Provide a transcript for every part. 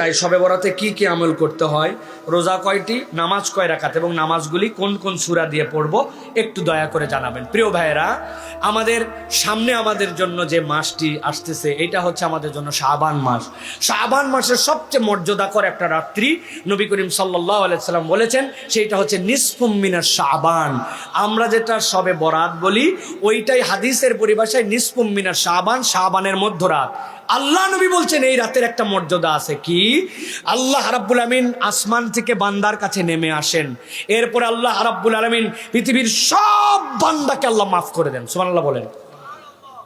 তাই সবে বরাতে কি কি আমল করতে হয়? রোজা কয়টি? নামাজ কয় রাখাত এবং নামাজগুলি কোন কোন সুরা দিয়ে পড়ব? একটু দয়া করে জানাবেন। প্রিয় ভাইয়েরা, আমাদের সামনে আমাদের জন্য যে মাসটি আসতেছে, এটা হচ্ছে আমাদের জন্য শাবান মাস। শাবান মাসের সবচেয়ে মর্যাদাকর একটা রাত্রি নবী করিম সাল্লাহ আলাইসাল্লাম বলেছেন, সেইটা হচ্ছে নিসফুমিনার শাবান। আমরা যেটা সবে বরাত বলি, ওইটাই হাদিসের পরিভাষায় নিসফুমিনার শাবান, শাবানের মধ্যরাত। আল্লাহ নবী বলছেন, এই রাতের একটা মর্যাদা আছে কি? আল্লাহ হারাবুল আমিন আসমান থেকে বান্দার কাছে নেমে আসেন। এরপরে আল্লাহ হারাবুল আলমিন পৃথিবীর সব বান্দাকে আল্লাহ মাফ করে দেন। সুমান আল্লাহ বলেন।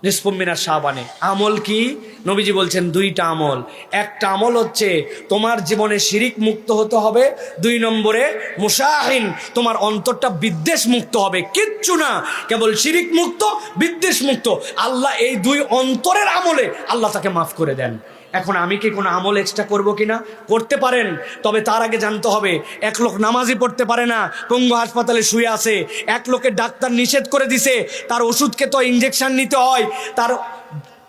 নিষ্পম্মিনা সাবানে আমল কি? নবীজি বলছেন, দুইটা আমল। একটা আমল হচ্ছে, তোমার জীবনে শিরিক মুক্ত হতে হবে। দুই নম্বরে মুসাহিন তোমার অন্তরটা বিদ্বেষ মুক্ত হবে। কিচ্ছু না, কেবল শিরিক মুক্ত, বিদ্বেষ মুক্ত। আল্লাহ এই দুই অন্তরের আমলে আল্লাহ তাকে মাফ করে দেন। এখন আমি কি কোনো আমল এক্সট্রা করব কি না করতে পারেন, তবে তার আগে জানতে হবে, এক লোক নামাজই পড়তে পারে না, পঙ্গু হাসপাতালে শুয়ে আছে, এক লোকের ডাক্তার নিষেধ করে দিছে, তার ওষুধকে তো ইঞ্জেকশন নিতে হয়, তার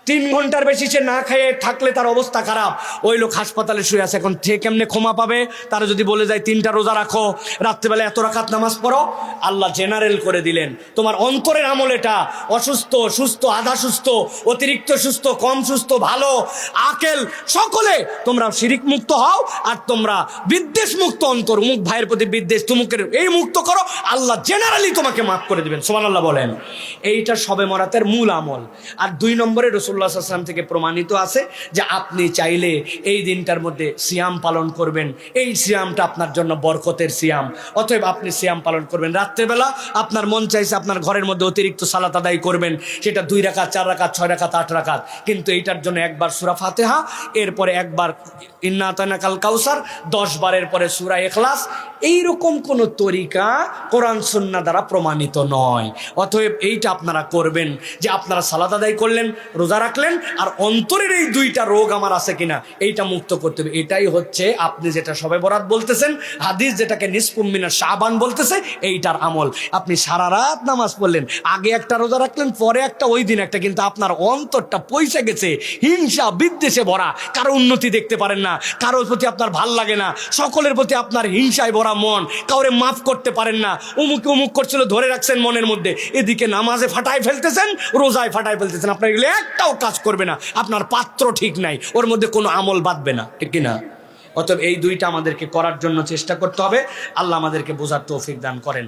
তিন ঘণ্টার বেশি সে না খেয়ে থাকলে তার অবস্থা খারাপ। ওই লোক হাসপাতালে শুয়ে আছে। এখন সে কেমনে ক্ষমা পাবে? তারা যদি বলে যায়, তিনটা রোজা রাখো, রাত্রেবেলা এত রাখাত নামাজ পড়ো। আল্লাহ জেনারেল করে দিলেন। তোমার অন্তরের আমল এটা। অসুস্থ, সুস্থ, আধা সুস্থ, অতিরিক্ত সুস্থ, কম সুস্থ, ভালো, আকেল, সকলে তোমরা শিরিক মুক্ত হও আর তোমরা বিদ্বেষ মুক্ত অন্তর। মুখ ভাইয়ের প্রতি বিদ্বেষ, তুমুকের এই মুক্ত করো। আল্লাহ জেনারেলি তোমাকে মাফ করে দিবেন। সোমান আল্লাহ বলেন। এইটা সবে মরাতের মূল আমল। আর দুই নম্বরে রসুল্লাহ থেকে প্রমাণিত আছে যে আপনি চাইলে এই দিনটার মধ্যে সিয়াম পালন করবেন। এই সিয়ামটা আপনার জন্য বরকতের সিয়াম। অতএব আপনি সিয়াম পালন করবেন। রাত্রেবেলা আপনার মন চাইছে আপনার ঘরের মধ্যে অতিরিক্ত সালাত আদায় করবেন। সেটা দুই রাকাত, চার রাকাত, ছয় রাকাত, আট রাকাত। কিন্তু এইটার জন্য একবার সুরা ফাতেহা, এরপরে একবার ইন্না আতানা কাউসার, দশ বারের পরে সুরা এখলাস এইরকম কোন তরিকা কোরআন সুন্না দ্বারা প্রমাণিত নয়। অতএব এইটা আপনারা করবেন যে আপনারা সালাদ আদায় করলেন, রোজা রাখলেন, আর অন্তরের এই দুইটা রোগ আমার আছে কিনা, এইটা মুক্ত করতে হবে। এটাই হচ্ছে আপনি যেটা সবে বরাত বলতেছেন, হাদিস যেটাকে নিষ্পুম্মিনা শাবান বলতেছে, এইটার আমল। আপনি সারা রাত নামাজ পড়লেন, আগে একটা রোজা রাখলেন, পরে একটা, ওই দিন একটা, কিন্তু আপনার অন্তরটা পয়সা গেছে, হিংসা, বিদ্বেষে ভরা, কারও উন্নতি দেখতে পারেন না, কারোর প্রতি আপনার ভালো লাগে না, সকলের প্রতি আপনার হিংসায় ভরা মন, কাউরে মাফ করতে পারেন না, উমুক উমুক করছিল, ধরে রাখছেন মনের মধ্যে, এদিকে নামাজে ফাটায় ফেলতেছেন, রোজায় ফাটায় ফেলতেছেন। আপনার এগুলো একটাও কাজ করবে না, আপনার পাত্র ঠিক নাই, ওর মধ্যে কোনো আমল বাঁধবে না, ঠিক কিনা? অতএব এই দুইটা আমাদেরকে করার জন্য চেষ্টা করতে হবে, আল্লাহ আমাদেরকে বোঝার তৌফিক দান করেন।